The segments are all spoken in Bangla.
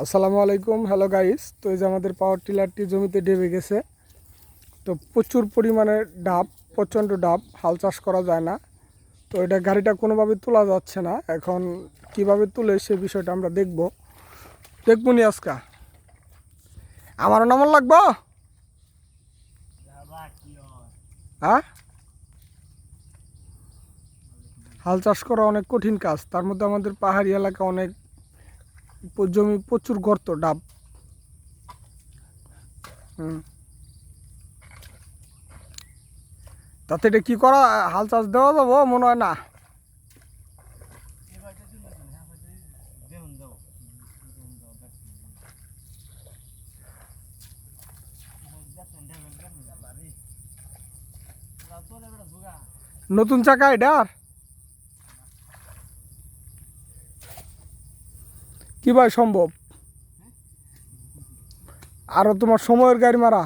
আসসালামু আলাইকুম, হ্যালো গাইস তো এই যে আমাদের পাওয়ার টিলারটি জমিতে ডেবে গেছে। তো প্রচুর পরিমাণে ডাব, প্রচণ্ড ডাব, হাল চাষ করা যায় না। তো এটা গাড়িটা কোনোভাবে তোলা যাচ্ছে না। এখন কীভাবে তুলে সে বিষয়টা আমরা দেখব। দেখব নি আজকা। আমারও নামন লাগবো? হ্যাঁ? হাল চাষ করা অনেক কঠিন কাজ। তার মধ্যে আমাদের পাহাড়ি এলাকা অনেক জমি, প্রচুর গর্ত, ডাব। তাতে এটা কি করা? হাল চাষ দেওয়া যাব? মনে হয় না। নতুন চাকা এটা? কি ভাই সম্ভব? আরও তোমার সময়ের গাড়ি মারা।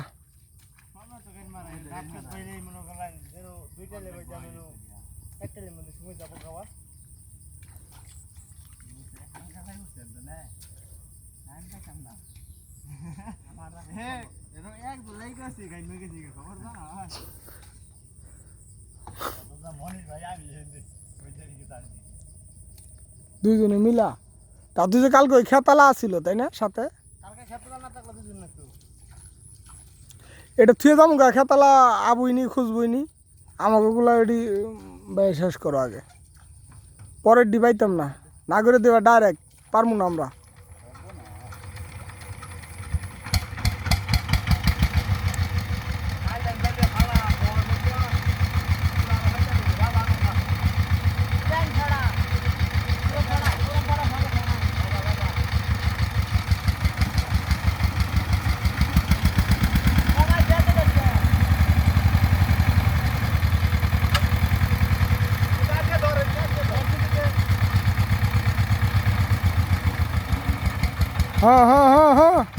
দুইজনে মিলা? তা তুই যে কালকে ওই খেতালা আসিল তাই না সাথে? এটা থুয়ে যাব গা খেতালা আবুইনি খুঁজবইনি। আমাকে ওগুলো এটি শেষ করো আগে। পরের ডি পাইতাম না। না করে দেবা ডাইরেক্ট পারব না আমরা। হ্যাঁ হ্যাঁ হ্যাঁ হ্যাঁ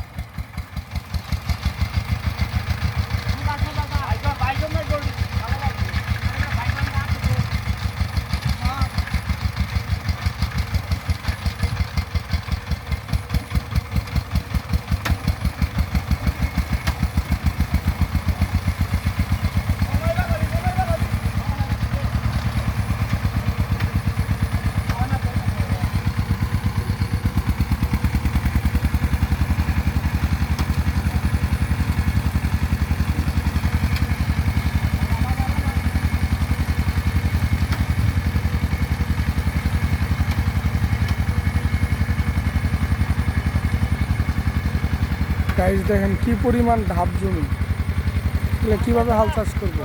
গাইজ দেখেন কি পরিমাণ ধাপ জমি। কীভাবে হাল চাষ করব?